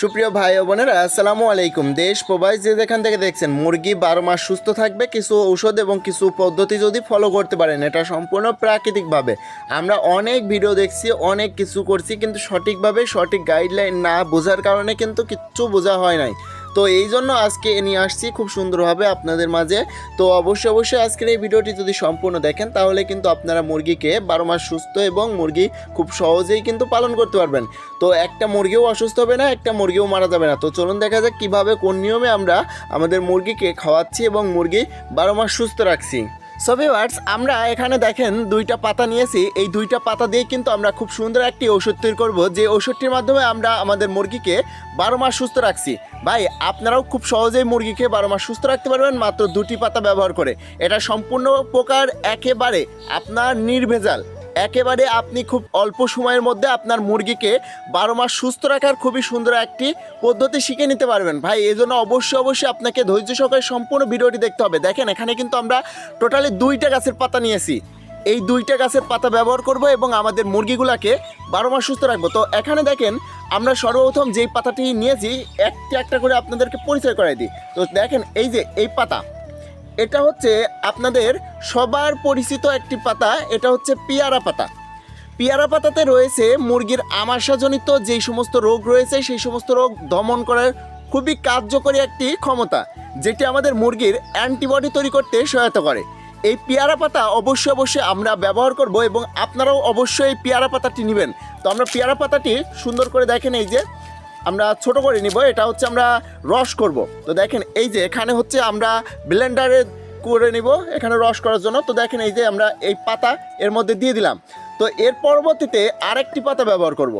সুপ্রিয় ভাই বোনেরা, আসসালামু আলাইকুম। দেশ প্রবাস যে যেখান থেকে দেখছেন, মুরগি বারো মাস সুস্থ থাকবে, কিছু ঔষধ এবং কিছু পদ্ধতি যদি ফলো করতে পারেন, এটা সম্পূর্ণ প্রাকৃতিকভাবে। আমরা অনেক ভিডিও দেখছি, অনেক কিছু করছি, কিন্তু সঠিকভাবে সঠিক গাইডলাইন না বোঝার কারণে কিন্তু কিচ্ছু বোঝা হয় নাই। তো এই জন্য আজকে নিয়ে আসছি খুব সুন্দরভাবে আপনাদের মাঝে। তো অবশ্যই অবশ্যই আজকের এই ভিডিওটি যদি সম্পূর্ণ দেখেন, তাহলে কিন্তু আপনারা মুরগিকে বারো মাস সুস্থ এবং মুরগি খুব সহজেই কিন্তু পালন করতে পারবেন। তো একটা মুরগিও অসুস্থ হবে না, একটা মুরগিও মারা যাবে না। তো চলুন দেখা যাক কীভাবে, কোন নিয়মে আমরা আমাদের মুরগিকে খাওয়াচ্ছি এবং মুরগি বারো মাস সুস্থ রাখছি। সো ভিউয়ার্স আমরা এখানে দেখেন দুইটা পাতা নিয়েছি। এই দুইটা পাতা দিয়ে কিন্তু আমরা খুব সুন্দর একটি ওষুধ তৈরি করব। যে ওষুধটির মাধ্যমে আমরা আমাদের মুরগিকে বারো মাস সুস্থ রাখছি। ভাই, আপনারাও খুব সহজেই মুরগিকে বারো মাস সুস্থ রাখতে পারবেন, মাত্র দুটি পাতা ব্যবহার করে। এটা সম্পূর্ণ প্রকার একেবারে আপনার নির্ভেজাল। একেবারে আপনি খুব অল্প সময়ের মধ্যে আপনার মুরগিকে বারো মাস সুস্থ রাখার খুবই সুন্দর একটি পদ্ধতি শিখে নিতে পারবেন। ভাই এই জন্য অবশ্যই অবশ্যই আপনাকে ধৈর্য সহকারে সম্পূর্ণ ভিডিওটি দেখতে হবে। দেখেন, এখানে কিন্তু আমরা টোটালি দুইটা গাছের পাতা নিয়েছি। এই দুইটা গাছের পাতা ব্যবহার করব এবং আমাদের মুরগিগুলাকে বারো মাস সুস্থ রাখব। তো এখানে দেখেন, আমরা সর্বপ্রথম যেই পাতাটি নিয়েছি, একটা একটা করে আপনাদেরকে পরিচয় করাই দিই। তো দেখেন, এই যে এই পাতা এটা হচ্ছে আপনাদের সবার পরিচিত একটি পাতা, এটা হচ্ছে পিয়ারা পাতা। পিয়ারা পাতাতে রয়েছে মুরগির আমাশাজনিত যেই সমস্ত রোগ রয়েছে, সেই সমস্ত রোগ দমন করার খুবই কার্যকরী একটি ক্ষমতা, যেটি আমাদের মুরগির অ্যান্টিবডি তৈরি করতে সহায়তা করে। এই পেয়ারা পাতা অবশ্যই অবশ্যই আমরা ব্যবহার করব এবং আপনারাও অবশ্যই এই পেয়ারা পাতাটি নেবেন। তো আমরা পেয়ারা পাতাটি সুন্দর করে দেখেন এই যে আমরা ছোট করে নিব, এটা হচ্ছে আমরা রস করব। তো দেখেন এই যে এখানে হচ্ছে আমরা ব্লেন্ডারে করে নিব, এখানে রস করার জন্য। তো দেখেন এই যে আমরা এই পাতা এর মধ্যে দিয়ে দিলাম। তো এর পরবর্তীতে আরেকটি পাতা ব্যবহার করব।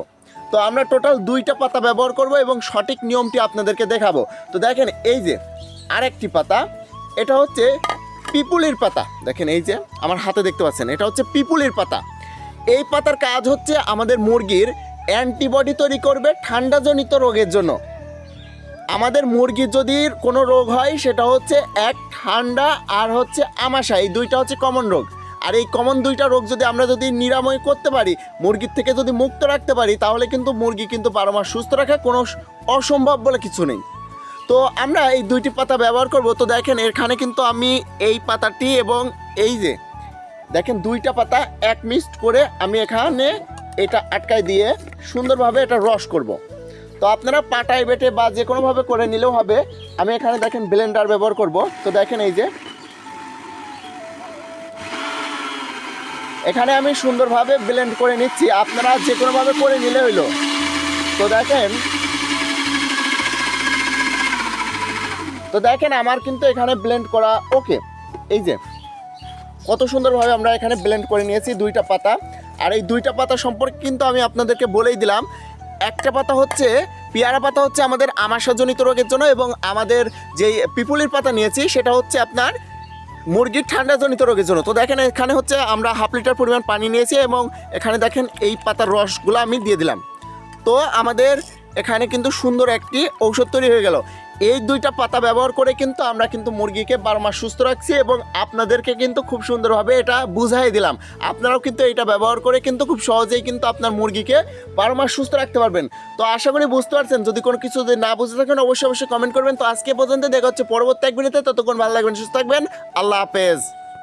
তো আমরা টোটাল দুইটা পাতা ব্যবহার করব এবং সঠিক নিয়মটি আপনাদেরকে দেখাবো। তো দেখেন এই যে আরেকটি পাতা, এটা হচ্ছে পিপুলির পাতা। দেখেন এই যে আমার হাতে দেখতে পাচ্ছেন, এটা হচ্ছে পিপুলির পাতা। এই পাতার কাজ হচ্ছে আমাদের মুরগির অ্যান্টিবডি তৈরি করবে ঠান্ডাজনিত রোগের জন্য। আমাদের মুরগির যদি কোনো রোগ হয়, সেটা হচ্ছে এক ঠান্ডা আর হচ্ছে আমাশা। এই দুইটা হচ্ছে কমন রোগ। আর এই কমন দুইটা রোগ যদি আমরা যদি নিরাময় করতে পারি, মুরগির থেকে যদি মুক্ত রাখতে পারি, তাহলে কিন্তু মুরগি কিন্তু বারো মাস সুস্থ রাখা কোনো অসম্ভব বলে কিছু নেই। তো আমরা এই দুইটি পাতা ব্যবহার করব। তো দেখেন, এখানে কিন্তু আমি এই পাতাটি এবং এই যে, দেখেন দুইটা পাতা এক মিক্সড করে আমি এখানে এটা আটকায় দিয়ে সুন্দরভাবে এটা রস করব। তো আপনারা পাটায় বেটে বা যে কোনোভাবে করে নিলেও হবে। আমি এখানে দেখেন ব্লেন্ডার ব্যবহার করব। তো দেখেন এই যে। এখানে আমি সুন্দরভাবে ব্লেন্ড করে নিচ্ছি। আপনারা যে কোনোভাবে করে নিলে হইল। তো দেখেন। তো দেখেন আমার কিন্তু এখানে ব্লেন্ড করা ওকে এই যে। কত সুন্দরভাবে আমরা এখানে ব্লেন্ড করে নিয়েছি দুইটা পাতা। আর এই দুইটা পাতা সম্পর্কে কিন্তু আমি আপনাদেরকে বলেই দিলাম, একটা পাতা হচ্ছে পেয়ারা পাতা হচ্ছে আমাদের আমাশাজনিত রোগের জন্য এবং আমাদের যেই পিপুলির পাতা নিয়েছি সেটা হচ্ছে আপনার মুরগির ঠান্ডাজনিত রোগের জন্য। তো দেখেন এখানে হচ্ছে আমরা হাফ লিটার পরিমাণ পানি নিয়েছি এবং এখানে দেখেন এই পাতার রসগুলো আমি দিয়ে দিলাম। তো আমাদের এখানে কিন্তু সুন্দর একটি ঔষধ তৈরি হয়ে গেল। এই দুইটা পাতা ব্যবহার করে কিন্তু আমরা কিন্তু মুরগিকে বারো মাস সুস্থ রাখছি এবং আপনাদেরকে কিন্তু খুব সুন্দরভাবে এটা বুঝাই দিলাম। আপনারাও কিন্তু এটা ব্যবহার করে কিন্তু খুব সহজেই কিন্তু আপনার মুরগিকে বারো মাস সুস্থ রাখতে পারবেন। তো আশা করি বুঝতে পারছেন, যদি কোনো কিছু যদি না বুঝতে থাকেন, অবশ্যই অবশ্যই কমেন্ট করবেন। তো আজকে পর্যন্ত দেখা হচ্ছে পরবর্তী এক ভিডিওতে, ততক্ষণ ভালো লাগবেন, সুস্থ থাকবেন। আল্লাহ হাফেজ।